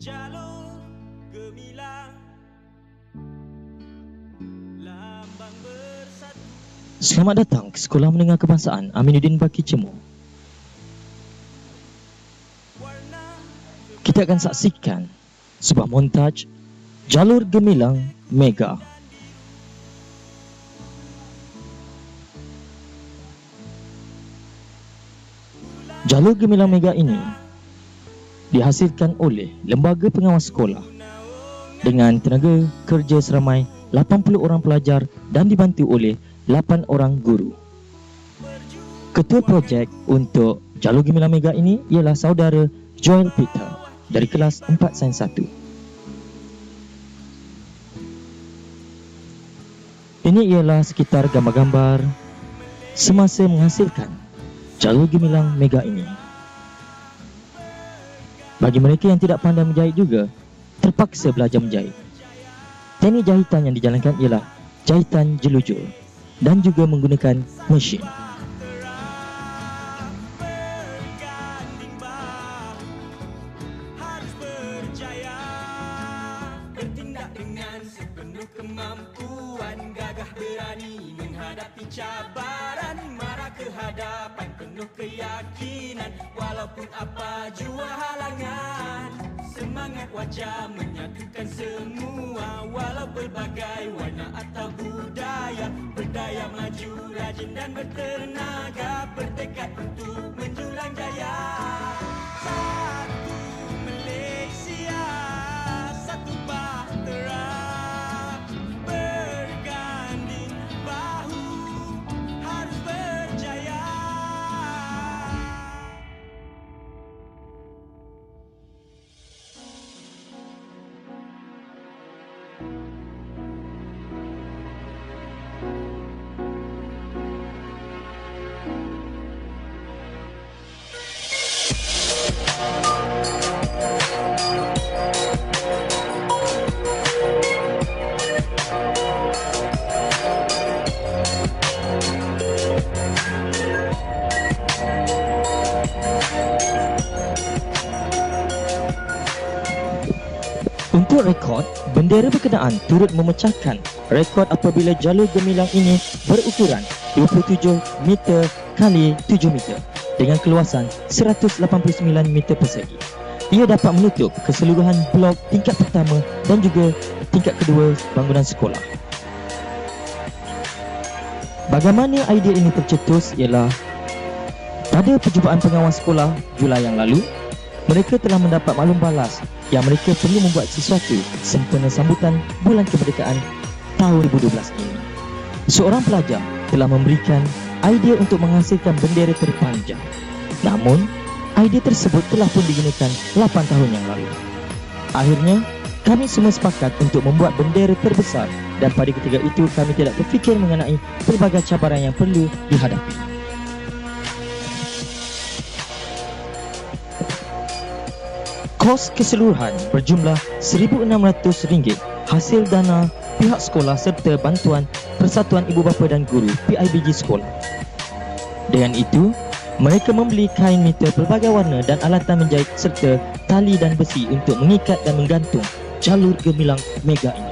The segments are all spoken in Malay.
Jalur gemilang Lambang bersatu Selamat datang ke Sekolah Menengah Kebangsaan Aminuddin Baki Cemur. Warna Kita akan saksikan sebuah montaj Jalur Gemilang Mega. Jalur Gemilang Mega ini dihasilkan oleh Lembaga Pengawas Sekolah dengan tenaga kerja seramai 80 orang pelajar dan dibantu oleh 8 orang guru. Ketua projek untuk Jalur Gemilang Mega ini ialah saudara Joel Peter dari kelas 4 Sains 1. Ini ialah sekitar gambar-gambar semasa menghasilkan Jalur Gemilang Mega ini. Bagi mereka yang tidak pandai menjahit juga, terpaksa belajar menjahit. Teknik jahitan yang dijalankan ialah jahitan jelujur dan juga menggunakan mesin. Penuh keyakinan Walaupun apa jua halangan Semangat wajah menyatukan semua Walau pelbagai warna atau budaya. Berdaya maju, rajin dan bertenaga Bertekad untuk Untuk rekod, bendera berkenaan turut memecahkan rekod apabila jalur gemilang ini berukuran 27 meter kali 7 meter dengan keluasan 189 meter persegi. Ia dapat menutup keseluruhan blok tingkat pertama dan juga tingkat kedua bangunan sekolah. Bagaimana idea ini tercetus ialah pada perjumpaan pengawas sekolah Julai yang lalu, mereka telah mendapat maklum balas yang mereka perlu membuat sesuatu sempena sambutan bulan kemerdekaan tahun 2012 ini. Seorang pelajar telah memberikan idea untuk menghasilkan bendera terpanjang. Namun, idea tersebut telah pun digunakan 8 tahun yang lalu. Akhirnya, kami semua sepakat untuk membuat bendera terbesar dan pada ketika itu kami tidak berfikir mengenai pelbagai cabaran yang perlu dihadapi. Kos keseluruhan berjumlah RM1,600 hasil dana pihak sekolah serta bantuan Persatuan Ibu Bapa dan Guru PIBG sekolah. Dengan itu, mereka membeli kain meter pelbagai warna dan alatan menjahit serta tali dan besi untuk mengikat dan menggantung jalur gemilang mega ini.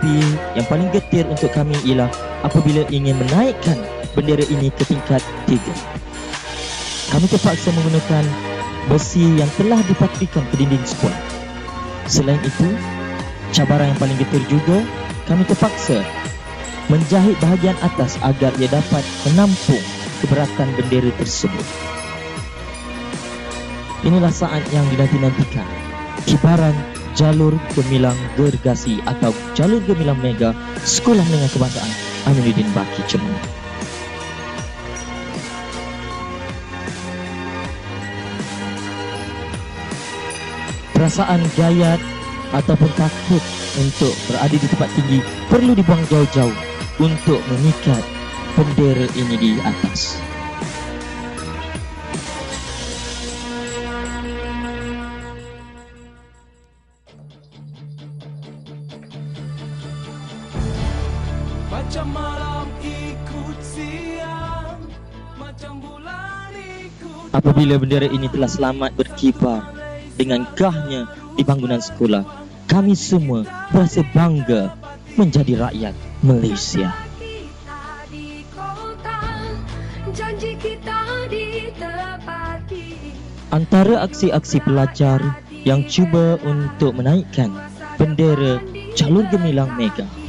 Dihadapi yang paling getir untuk kami ialah apabila ingin menaikkan bendera ini ke tingkat tiga. Kami terpaksa menggunakan besi yang telah dipatrikan ke dinding sekolah. Selain itu, cabaran yang paling getir juga, kami terpaksa menjahit bahagian atas agar ia dapat menampung keberatan bendera tersebut. Inilah saat yang dinanti-nantikan. Kibaran Jalur Gemilang Gergasi atau Jalur Gemilang Mega Sekolah Menengah Kebangsaan Aminuddin Baki Cemur. Perasaan gayat ataupun takut untuk berada di tempat tinggi perlu dibuang jauh-jauh untuk mengikat bendera ini di atas. Macam malam ikut siang Macam bulan ikut Apabila bendera ini telah selamat berkibar Dengan gahnya di bangunan sekolah Kami semua berasa bangga menjadi rakyat Malaysia Janji kita ditepati Antara aksi-aksi pelajar yang cuba untuk menaikkan bendera calon gemilang Mega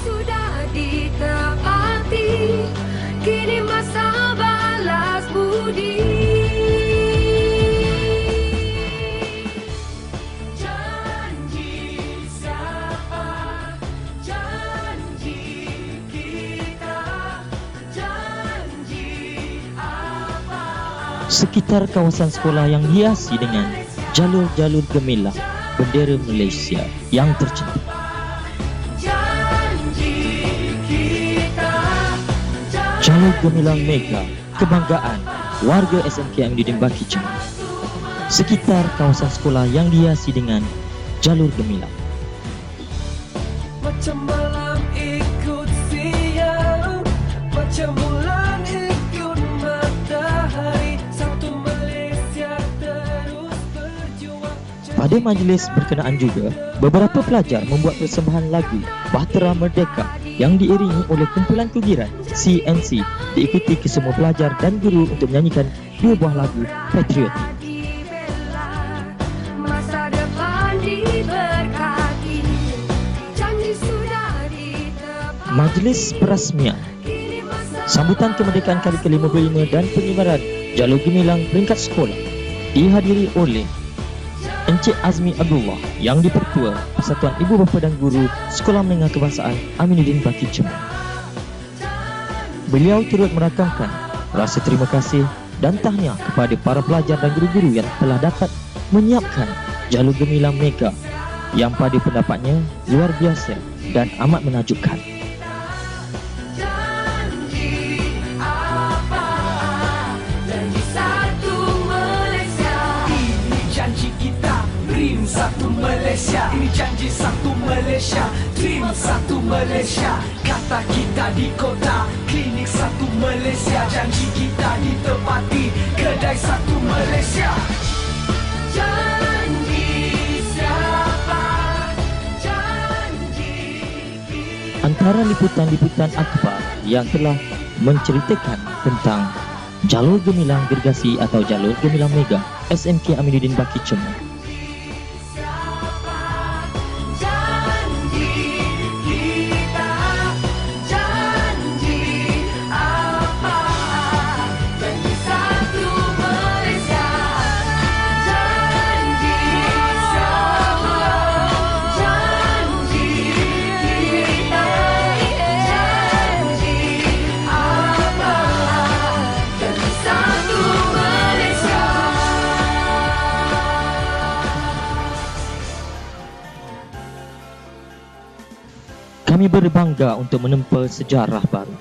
sudah ditepati, kini masa balas budi. Sekitar kawasan sekolah yang dihiasi dengan jalur-jalur gemilang bendera Malaysia yang tercinta. Jalur gemilang Mega kebanggaan warga SMK Aminuddin Baki Cemas. Sekitar kawasan sekolah yang dihiasi dengan jalur gemilang. Macam malam ikut siang Macam bulan ikut matahari Satu Malaysia terus berjuang Pada majlis berkenaan juga, beberapa pelajar membuat persembahan lagu Bahtera Merdeka yang diiringi oleh kumpulan kugiran CNC diikuti kesemua pelajar dan guru untuk menyanyikan dua buah lagu patriotik. ditepati. Majlis perasmian sambutan kemerdekaan kali ke-55 dan pengibaran jalur gemilang peringkat sekolah dihadiri oleh Encik Azmi Abdullah yang dipertua Persatuan Ibu Bapa dan Guru Sekolah Menengah Kebangsaan Aminuddin Baki Cemas. Beliau turut merakamkan rasa terima kasih dan tahniah kepada para pelajar dan guru-guru yang telah dapat menyiapkan jalur gemilang Mega yang pada pendapatnya luar biasa dan amat menakjubkan. Malaysia. Ini janji satu Malaysia Dream satu Malaysia. Kata kita di kota Klinik satu Malaysia. Janji kita ditepati Kedai satu Malaysia. Antara liputan-liputan akhbar yang telah menceritakan tentang jalur gemilang gergasi atau jalur gemilang mega SMK Aminuddin Baki. Kami berbangga untuk menempa sejarah baru.